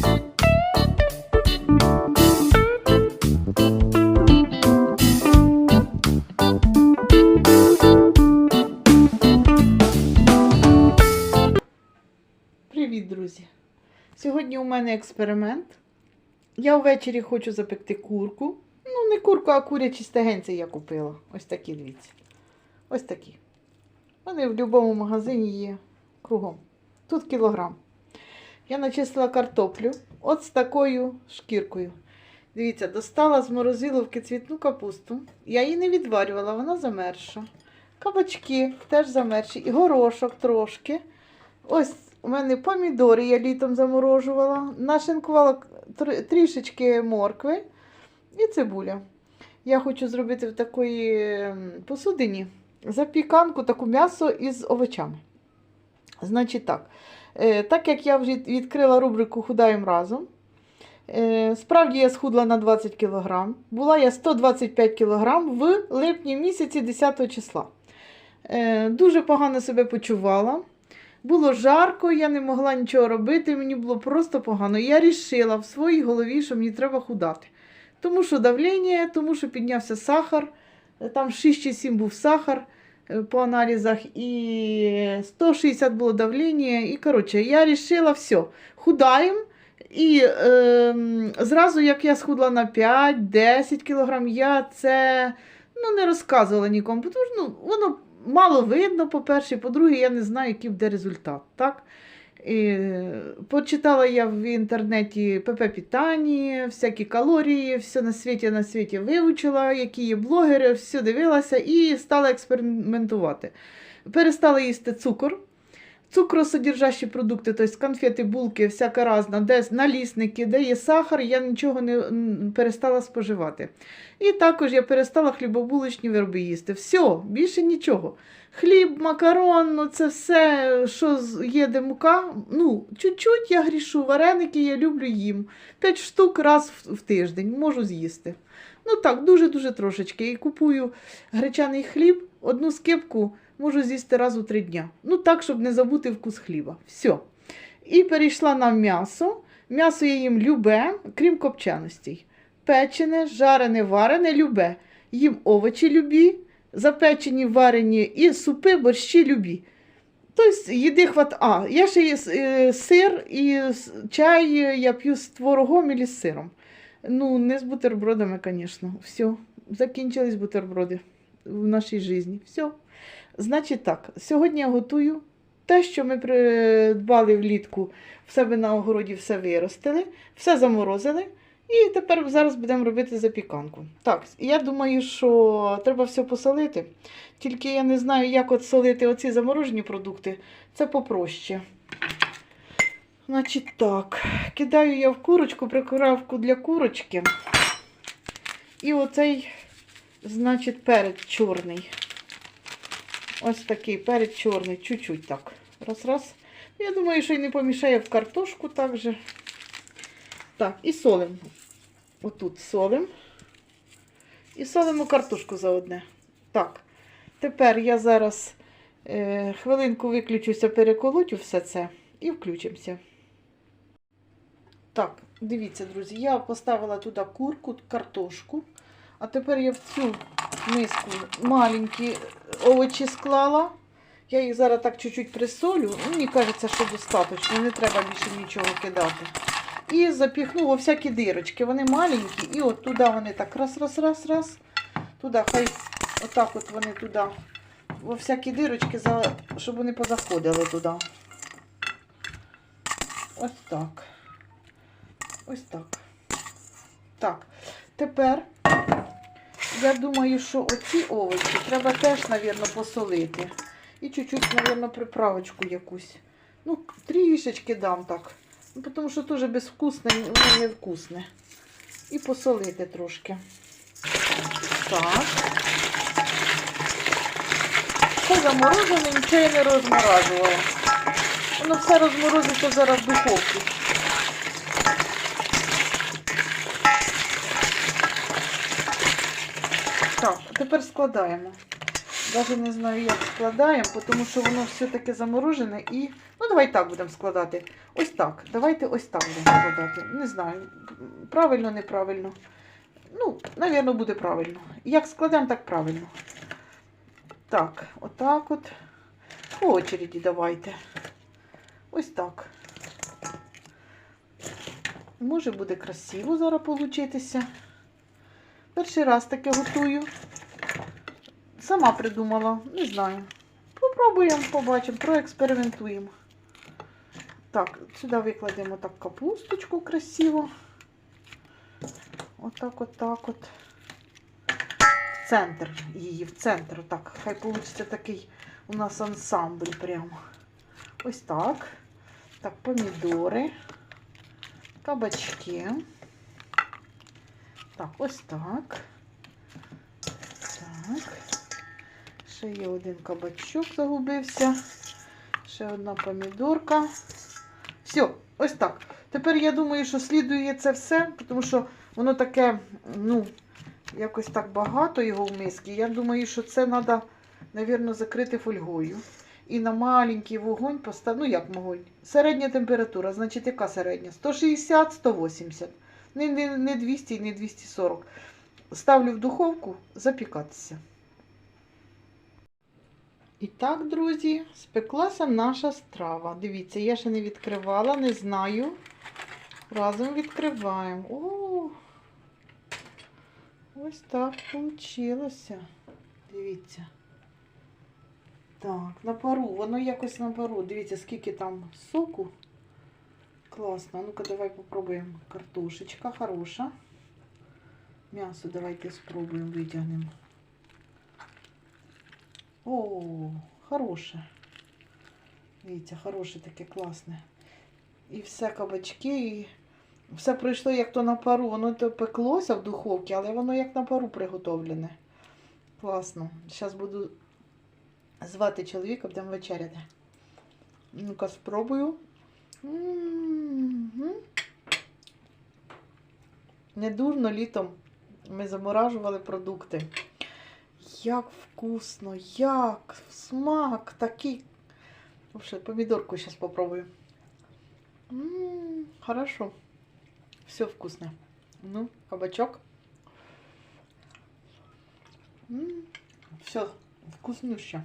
Привіт, друзі! Сьогодні у мене експеримент. Я ввечері хочу запекти курку. Ну, не курку, а курячі стегенці я купила. Ось такі, дивіться. Ось такі. Вони в будь-якому магазині є кругом. Тут кілограм. Я начистила картоплю от з такою шкіркою. Дивіться, достала з морозиловки цвітну капусту. Я її не відварювала, вона замерша. Кабачки теж замерші. І горошок трошки. Ось у мене помідори я літом заморожувала. Нашинкувала трішечки моркви і цибуля. Я хочу зробити в такої посудині запіканку, таку м'ясо із овочами. Значить так, так як я вже відкрила рубрику Худаємо разом. е, Справді я схудла на 20 кг. Була я 125 кг в липні місяці 10 числа. Е, Дуже погано себе почувала. Було жарко, я не могла нічого робити, мені було просто погано. Я рішила в своїй голові, що мені треба худати. Тому що давлення, тому що піднявся сахар, е, там 6 чи 7 був сахар е, по аналізах, и 160 було давление, І короче, я решила, все, худаємо. І е, зразу, як я схудла на 5-10 кг, я це ну, не розказувала нікому, тому що ну, воно мало видно, по-перше, по-друге, я не знаю, який буде результат. Так? Почитала я в інтернеті ПП питання, всякі калорії, все на світі на світі вивчила, які є блогери, все дивилася і стала експериментувати. Перестала їсти цукор. Цукросодержащі продукти, тобто конфети, булки, всяка разна, де налісники, де є сахар, я нічого не перестала споживати. І також я перестала хлібобулочні вироби їсти. Все, більше нічого. Хліб, макарон, ну це все, що є де мука. Ну, чуть-чуть я грішу, вареники я люблю їм. П'ять штук раз в тиждень можу з'їсти. Ну так, дуже-дуже трошечки. І купую гречаний хліб, одну скипку можу з'їсти раз у три дня. Ну так, щоб не забути вкус хліба. Все. І перейшла на м'ясо. М'ясо я їм любе, крім копченостей. Печене, жарене, варене, любе. Їм овочі любі, запечені, варені і супи, борщі любі. Тобто їди хват. А, я ще є е, сир і чай я п'ю з творогом і з сиром. Ну, не з бутербродами, звісно. Все, закінчились бутерброди в нашій житті. Все. Значить так, сьогодні я готую те, що ми придбали влітку в себе на огороді, все виростили, все заморозили. І тепер зараз будемо робити запіканку. Так, я думаю, що треба все посолити. Тільки я не знаю, як от солити оці заморожені продукти. Це попроще. Значить так, кидаю я в курочку, приправку для курочки. І оцей, значить, перець чорний. Ось такий перець чорний, чуть-чуть так. Раз, раз. Я думаю, що й не помішає в картошку також. Так, і солимо. Отут солимо. І солимо картошку за одне. Так. Тепер я зараз е, хвилинку виключуся, переколотю все це і включимося. Так, дивіться, друзі, я поставила туди курку, картошку. А тепер я в цю миску маленькі овочі склала. Я їх зараз так чуть-чуть присолю. Ну, Мені кажеться, що достатньо, не треба більше нічого кидати. І запіхну во всякі дирочки. Вони маленькі, і от туди вони так раз, раз, раз, раз. Туди, хай отак от вони туди, во всякі дирочки, щоб вони позаходили туди. Ось так. Ось так. Так. Тепер я думаю, що оці овочі треба теж, мабуть, посолити. І чуть-чуть, мабуть, приправочку якусь. Ну, трішечки дам так. Ну, тому що теж безвкусне, воно невкусне. І посолити трошки. Так. Все заморожене, нічого я не розморажувала. Воно все розморозиться зараз в духовці. Так, тепер складаємо. Навіть не знаю, як складаємо, тому що воно все таке заморожене і. Ну, давай так будемо складати. Ось так. Давайте ось так будемо складати. Не знаю, правильно, неправильно. Ну, навірно, буде правильно. Як складемо, так правильно. Так, отак от. По очереді давайте. Ось так. Може буде красиво зараз получитися. Перший раз таке готую. Сама придумала, не знаю. Попробуємо, побачимо, проекспериментуємо. Так, сюди викладемо так капусточку красиво. Отак, отак от. В центр її, в центр. Так, хай вийде такий у нас ансамбль прямо. Ось так. Так, помідори, кабачки. Так, ось так. Так. Ще є один кабачок загубився. Ще одна помідорка. Все, ось так. Тепер я думаю, що слідує це все, тому що воно таке, ну, якось так багато його в мисці. Я думаю, що це треба, мабуть, закрити фольгою. І на маленький вогонь поставити, ну як вогонь, середня температура, значить яка середня? 160-180. Не, не, не 200 і не 240. Ставлю в духовку запікатися. І так, друзі, спеклася наша страва. Дивіться, я ще не відкривала, не знаю. Разом відкриваємо. О! Ось так вийшло. Дивіться. Так, на пару, воно якось на пару. Дивіться, скільки там соку. Класно. Ну-ка, давай попробуємо. Картошечка хороша. М'ясо давайте спробуємо, витягнемо. О, хороше. Дивіться, хороше таке класне. І все кабачки, і все пройшло як то на пару. Воно то пеклося в духовці, але воно як на пару приготовлене. Класно. Зараз буду звати чоловіка, будемо вечеряти. Ну-ка, спробую. М-м-м. Недурно літом ми заморажували продукти. Як вкусно, як смак такий. Помідорку зараз попробую. М, хорошо. Все вкусне. Ну, кабачок. М, все вкуснюще.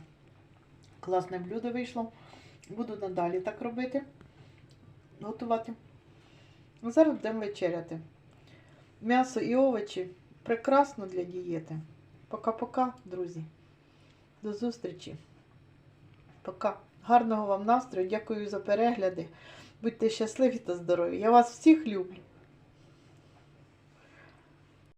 Класне блюдо вийшло. Буду надалі так робити. Готувати. Зараз будемо вечеряти. М'ясо і овочі прекрасно для дієти. Пока-пока, друзі. До зустрічі. Пока. Гарного вам настрою. Дякую за перегляди. Будьте щасливі та здорові. Я вас всіх люблю.